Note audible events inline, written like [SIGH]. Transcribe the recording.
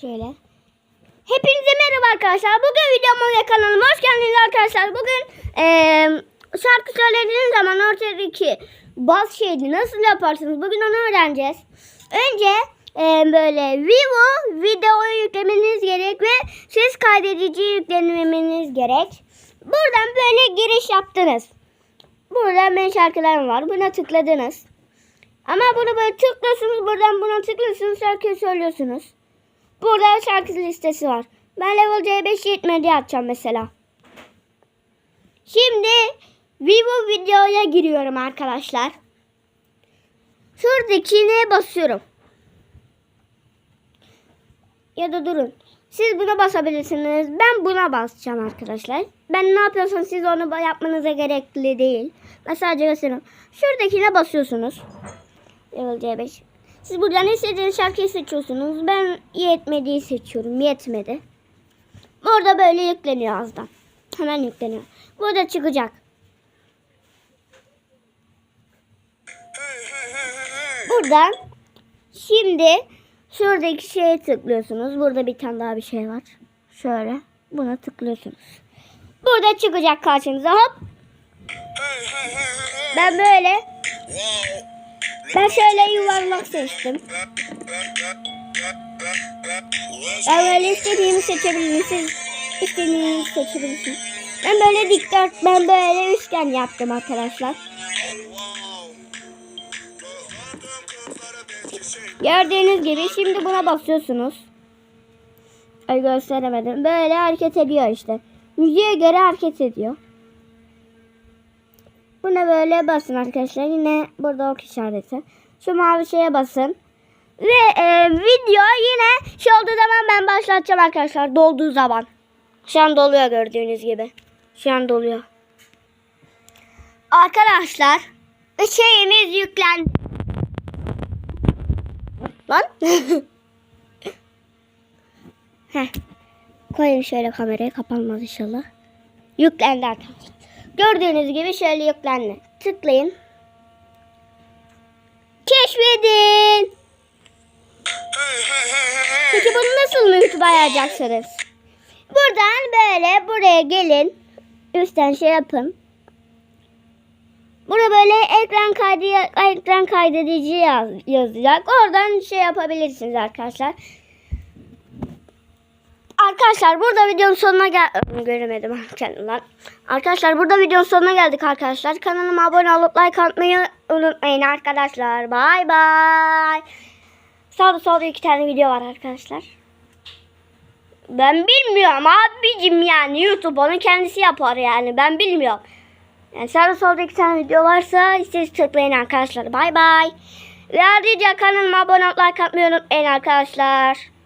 Şöyle. Hepinize merhaba arkadaşlar. Bugün videoma ve kanalıma hoş geldiniz arkadaşlar. Bugün eee, şarkı söylediğiniz zaman ortadaki bas şeyini nasıl yaparsınız? Bugün onu öğreneceğiz. Önce eee, böyle Vivo videoyu yüklemeniz gerek ve ses kaydedici yüklemeniz gerek. Buradan böyle giriş yaptınız. Burada benim şarkılarım var. Buna tıkladınız. Ama bunu böyle tıklıyorsunuz. Buradan buna tıklıyorsunuz. Şarkıyı söylüyorsunuz. Burada şarkı listesi var. Ben level C5 yetmedi atacağım mesela. Şimdi Vivo videoya giriyorum arkadaşlar. Şuradakine basıyorum. Ya da durun. Siz buna basabilirsiniz. Ben buna basacağım arkadaşlar. Ben ne yapıyorsam siz onu yapmanıza gerekli değil. Ben sadece gösteriyorum. Şuradakine basıyorsunuz. Level C5. Siz buradan istediğiniz şarkıyı seçiyorsunuz. Ben yetmediği seçiyorum. Yetmedi. Burada böyle yükleniyor azdan. Hemen yükleniyor. Burada çıkacak. Buradan şimdi şuradaki şeye tıklıyorsunuz. Burada bir tane daha bir şey var. Şöyle buna tıklıyorsunuz. Burada çıkacak karşınıza hop. Ben böyle ben şöyle yuvarlak seçtim. Böyle istediğimi seçebilirim. Siz istediğinizi seçebilirsiniz. Ben böyle dikdört, ben böyle üçgen yaptım arkadaşlar. Gördüğünüz gibi şimdi buna basıyorsunuz. Ay gösteremedim. Böyle hareket ediyor işte. Müziğe göre hareket ediyor. Buna böyle basın arkadaşlar. Yine burada ok işareti. Şu mavi şeye basın. Ve e, video yine şey olduğu zaman ben başlatacağım arkadaşlar. Dolduğu zaman. Şu an doluyor gördüğünüz gibi. Şu an doluyor. Arkadaşlar şeyimiz yüklendi. Lan. [LAUGHS] Heh. Koyayım şöyle kamerayı kapanmaz inşallah. Yüklendi arkadaşlar. Gördüğünüz gibi şöyle yüklendi. Tıklayın. Keşfedin. Peki bunu nasıl mı YouTube'a yazacaksınız? Buradan böyle buraya gelin. Üstten şey yapın. Burada böyle ekran kaydı ekran kaydedici yaz, yazacak. Oradan şey yapabilirsiniz arkadaşlar. Arkadaşlar burada videonun sonuna gel göremedim kendim Arkadaşlar burada videonun sonuna geldik arkadaşlar. Kanalıma abone olup like atmayı unutmayın arkadaşlar. Bay bay. Sağda solda iki tane video var arkadaşlar. Ben bilmiyorum abicim yani YouTube onu kendisi yapar yani ben bilmiyorum. Yani sağda solda iki tane video varsa siz tıklayın arkadaşlar. Bay bay. Ve ayrıca kanalıma abone olup like atmayı unutmayın arkadaşlar.